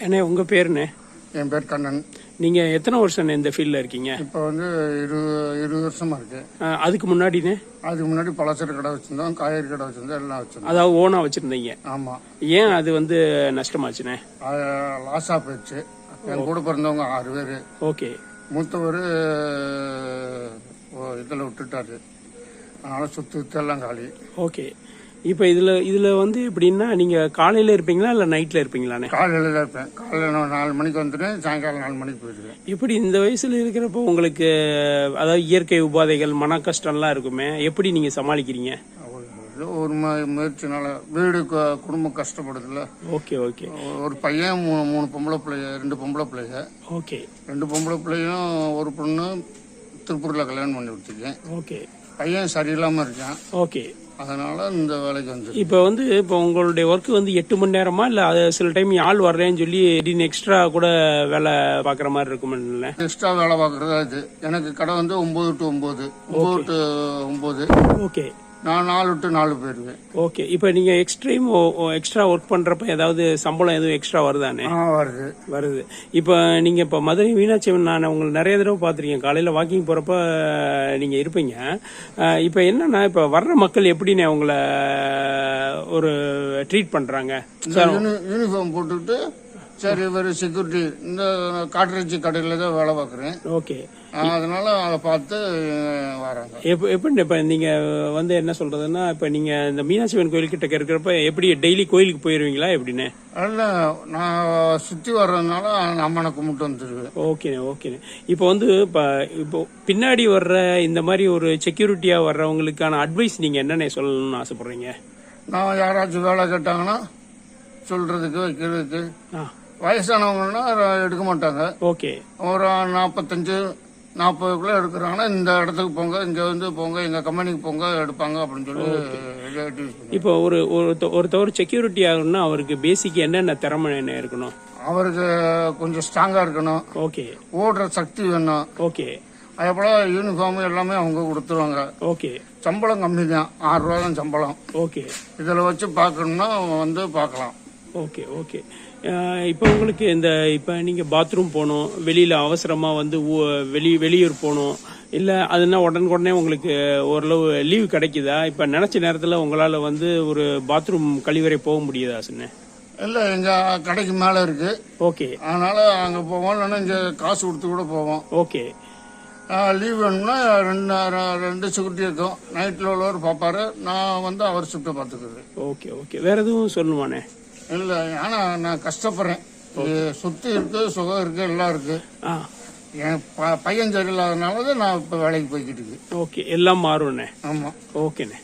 அண்ணே உங்கள் பேருண்ணே? என் பேர் கண்ணன். நீங்கள் எத்தனை வருஷம் இந்த ஃபீல்டில் இருக்கீங்க? இப்போ வந்து இரு இருபது வருஷமா இருக்கு. அதுக்கு முன்னாடிண்ணே? அதுக்கு முன்னாடி பலசர கடை வச்சிருந்தோம் காய்கறி கடை வச்சிருந்தோம் எல்லாம் வச்சிருந்தோம். அதாவது ஓனாக வச்சுருந்தீங்க. ஆமா. ஏன் அது வந்து நஷ்டமாச்சுண்ணே? அது லாஸா போயிடுச்சு. என் கூட பிறந்தவங்க ஆறு பேர். ஓகே. மூத்தவர் இதில் விட்டுட்டாரு. அதனால சுத்து சுத்து எல்லாம் காலி. ஓகே. இப்போ இதில் இதில் வந்து எப்படின்னா நீங்கள் காலையில் இருப்பீங்களா இல்லை நைட்டில் இருப்பீங்களாண்ணே காலையில் இருப்பேன். காலையில் நான் நாலு மணிக்கு வந்துட்டேன் சாயங்காலம் நாலு மணிக்கு போயிடுவேன். எப்படி இந்த வயசில் இருக்கிறப்போ உங்களுக்கு அதாவது இயற்கை உபாதைகள் மன கஷ்டம்லாம் இருக்குமே எப்படி நீங்கள் சமாளிக்கிறீங்க? ஒரு முயற்சினால வீடு குடும்பம் கஷ்டப்படுதுல்ல. Okay okay. ஒரு பையன் மூணு மூணு பொம்பளை பிள்ளைங்க ரெண்டு பொம்பளை பிள்ளைங்க. ஓகே. ரெண்டு பொம்பளை பிள்ளையும் ஒரு பொண்ணு திருப்பூரில் கல்யாணம் பண்ணி கொடுத்துருக்கேன். ஓகே. பையன் சரியில்லாமல் இருக்கான். ஓகே. அதனால இந்த வேலைக்கு வந்து இப்போ வந்து இப்போ உங்களுடைய ஒர்க் வந்து எட்டு மணி நேரமா? இல்லை அது சில டைம் ஆள் வர்றேன்னு சொல்லி திடீர்னு எக்ஸ்ட்ரா கூட வேலை பார்க்குற மாதிரி இருக்குமில்ல எக்ஸ்ட்ரா வேலை பார்க்குறதா இது. எனக்கு கடை வந்து ஒம்பது டு ஒம்பது ஒம்பது டு ஒம்பது ஓகே நான் நாலு டு நாலு போயிடுவேன். ஓகே இப்போ நீங்கள் எக்ஸ்ட்ரீம் எக்ஸ்ட்ரா ஒர்க் பண்ணுறப்ப ஏதாவது சம்பளம் எதுவும் எக்ஸ்ட்ரா வருதானே? ஆ வருது. வருது. இப்போ நீங்கள் இப்போ மதுரை மீனாட்சி அம்மன் நான் உங்களை நிறைய தடவை பார்த்துருக்கேன். காலையில் வாக்கிங் போகிறப்ப நீங்கள் இருப்பீங்க. இப்போ என்னன்னா இப்போ வர்ற மக்கள் எப்படிண்ணே உங்களை ஒரு ட்ரீட் பண்ணுறாங்க யூனிஃபார்ம் போட்டுக்கிட்டு சரி இவர் செக்யூரிட்டி இந்த காட்டுறச்சி கடையில் தான் வேலை பார்க்குறேன். ஓகே. அதனால அதை பார்த்து வராங்க எப்போ எப்படி இப்போ நீங்கள் வந்து என்ன சொல்கிறதுன்னா இப்போ நீங்கள் இந்த மீனாட்சி அம்மன் கோயில் கிட்ட இருக்கிறப்ப எப்படி டெய்லி கோயிலுக்கு போயிடுவீங்களா எப்படின்னு? அதில் நான் சுற்றி வர்றதுனால அம்மனை கும்பிட்டு வந்துடுவேன் ஓகேண்ணே ஓகேண்ணே இப்போ வந்து இப்போ இப்போ பின்னாடி வர்ற இந்த மாதிரி ஒரு செக்யூரிட்டியாக வர்றவங்களுக்கான அட்வைஸ் நீங்கள் என்னென்ன சொல்லணும்னு ஆசைப்படுறீங்க? நான் யாராச்சும் வேலை கேட்டாங்கன்னா சொல்றதுக்கு வைக்கிறதுக்கு. ஆ. வயசானவங்கன்னா எடுக்க மாட்டாங்க. ஓகே. ஒரு நாற்பத்தஞ்சு நாற்பதுக்குள்ள எடுக்கிறாங்கன்னா இந்த இடத்துக்கு போங்க இங்க வந்து போங்க எங்க கம்பெனிக்கு போங்க எடுப்பாங்க அப்படின்னு சொல்லி. இப்போ ஒரு ஒருத்த- ஒருத்தவர் செக்யூரிட்டி ஆகணும்னா அவருக்கு பேசிக் என்னென்ன திறமை என்ன இருக்கணும்? அவருக்கு கொஞ்சம் ஸ்ட்ராங்கா இருக்கணும். ஓகே. ஓடுற சக்தி வேணும். ஓகே. அதே போல யூனிஃபார்ம் எல்லாமே அவங்க கொடுத்துருவாங்க. ஓகே. சம்பளம் கம்மி தான் ஆறு ரூபா தான் சம்பளம். ஓகே. இதில் வச்சு பார்க்கணும்னா வந்து பார்க்கலாம். ஓகே ஓகே இப்போ உங்களுக்கு இந்த இப்போ நீங்கள் பாத்ரூம் போகணும் வெளியில் அவசரமாக வந்து வெளி வெளியூர் போகணும் இல்லை அதுனா உடனுக்குடனே உங்களுக்கு ஓரளவு லீவ் கிடைக்குதா? இப்போ நினச்ச நேரத்தில் உங்களால் வந்து ஒரு பாத்ரூம் கழிவறை போக முடியுதா சொன்ன? இல்லை எங்கள் கடைக்கு மேலே இருக்கு. ஓகே அதனால அங்கே போவோம் இல்லைன்னா இங்கே காசு கொடுத்து கூட போவோம். ஓகே லீவ் வேணும்னா ரெண்டு ரெண்டு செக்யூரிட்டி இருக்கும். நைட்டில் உள்ளவர் பார்ப்பாரு. நான் வந்து அவர் ஷிஃப்ட்டை பார்த்துக்குறது. ஓகே ஓகே வேற எதுவும் சொல்லணுமாண்ணே? இல்லை ஆனால் நான் கஷ்டப்படுறேன். இது சுத்தி இருக்கு சுகம் இருக்கு எல்லாம் இருக்கு. என் பையன் சரியில்லாதனால தான் நான் இப்போ வேலைக்கு போய்கிட்டு இருக்கு. ஓகே எல்லாம் மாறும்ண்ணே ஆமாம் ஓகேண்ணே.